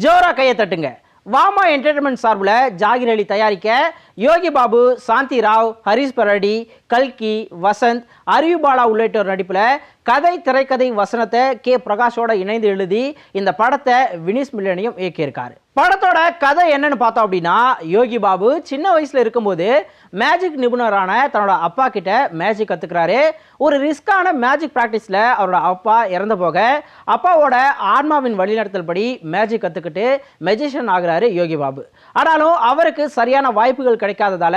ஜோரா கையை தட்டுங்க. வாமா என்டர்டைன்மெண்ட் சார்பில் ஜாகிர் அலி தயாரிக்க யோகி பாபு சாந்தி ராவ் ஹரிஷ் பரடி கல்கி வசந்த் அறிவு பாலா உள்ளிட்டோர் நடிப்பில் கதை திரைக்கதை வசனத்தை கே. பிரகாஷோட இணைந்து எழுதி இந்த படத்தை வினிஸ் மில்லனியும் இயக்கியிருக்காரு. படத்தோட கதை என்னன்னு பார்த்தோம் அப்படின்னா யோகி பாபு சின்ன வயசுல இருக்கும்போது மேஜிக் நிபுணரான தன்னோட அப்பா கிட்ட மேஜிக் கத்துக்கிறாரு. ஒரு ரிஸ்கான மேஜிக் ப்ராக்டிஸ்ல அவரோட அப்பா இறந்து போக அப்பாவோட ஆன்மாவின் வழிநடத்தல் படி மேஜிக் கத்துக்கிட்டு மெஜிஷியன் ஆகுறாரு யோகி பாபு. ஆனாலும் அவருக்கு சரியான வாய்ப்புகள் கிடைக்காததால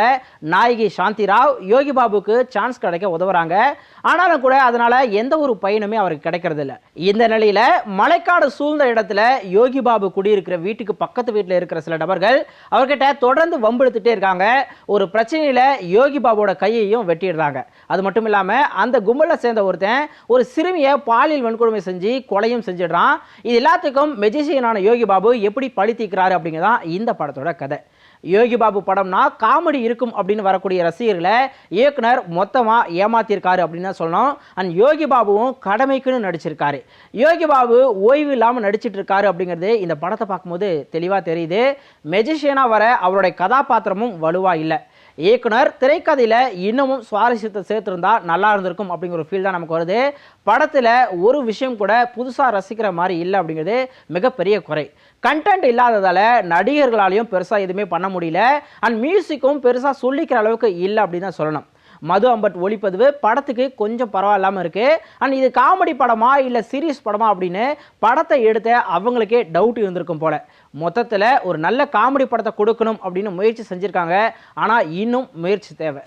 நாயகி சாந்தி ராவ் யோகி பாபுக்கு சான்ஸ் கிடைக்க உதவுறாங்க. ஆனாலும் கூட அதனால எந்த ஒரு பயனுமே அவருக்கு கிடைக்கிறதில்ல. இந்த நிலையில மலைக்காடு சூழ்ந்த இடத்துல யோகி பாபு குடியிருக்கிற வீட்டுக்கு பக்கத்து வீட்டில் இருக்கிற சில நபர்கள் அவர்கிட்ட தொடர்ந்து வம்பெடுத்துட்டே இருக்காங்க. ஒரு பிரச்சனையில யோகி பாபுவோட கையையும் வெட்டிடுறாங்க. அது மட்டும் இல்லாம அந்த கும்பலை சேர்ந்த ஒருத்தன் ஒரு சிறுமியை பாலியல் வன்கொடுமை செஞ்சு கொலையும் செஞ்சிடுறான். இது எல்லாத்துக்கும் மெஜிஷியனான யோகி பாபு எப்படி பழி தீக்கிறாரு அப்படிங்கிறதான் இந்த படத்தோட கதை. யோகி பாபு படம்னா காமெடி இருக்கும் அப்படின்னு வரக்கூடிய ரசிகர்களை இயக்குனர் மொத்தமாக ஏமாத்திருக்காரு அப்படின்னு தான் சொல்லணும். அண்ட் யோகி பாபுவும் கடமைக்குன்னு நடிச்சிருக்காரு. யோகி பாபு ஓய்வு இல்லாமல் நடிச்சிட்டு இருக்காரு அப்படிங்கிறது இந்த படத்தை பார்க்கும்போது தெளிவாக தெரியுது. மெஜிஷியனாக வர அவருடைய கதாபாத்திரமும் வலுவாக இல்லை. இயக்குனர் திரைக்கதையில் இன்னமும் சுவாரஸ்யத்தை சேர்த்துருந்தா நல்லா இருந்திருக்கும் அப்படிங்கிற ஒரு ஃபீல் தான் நமக்கு வருது. படத்தில் ஒரு விஷயம் கூட புதுசாக ரசிக்கிற மாதிரி இல்லை அப்படிங்கிறது மிகப்பெரிய குறை. கண்டென்ட் இல்லாததால் நடிகர்களாலையும் பெருசாக எதுவுமே பண்ண முடியல. அண்ட் மியூசிக்கும் பெருசாக சொல்லிக்கிற அளவுக்கு இல்லை அப்படின்னு தான் சொல்லணும். மது அம்பட் ஒளிப்பதிவு படத்துக்கு கொஞ்சம் பரவாயில்லாமல் இருக்குது அண்ட் இது காமெடி படமா இல்லை சீரியஸ் படமா அப்படின்னு படத்தை எடுத்த அவங்களுக்கே டவுட் இருந்திருக்கும் போல. மொத்தத்தில் ஒரு நல்ல காமெடி படத்தை கொடுக்கணும் அப்படின்னு முயற்சி செஞ்சுருக்காங்க. ஆனால் இன்னும் முயற்சி தேவை.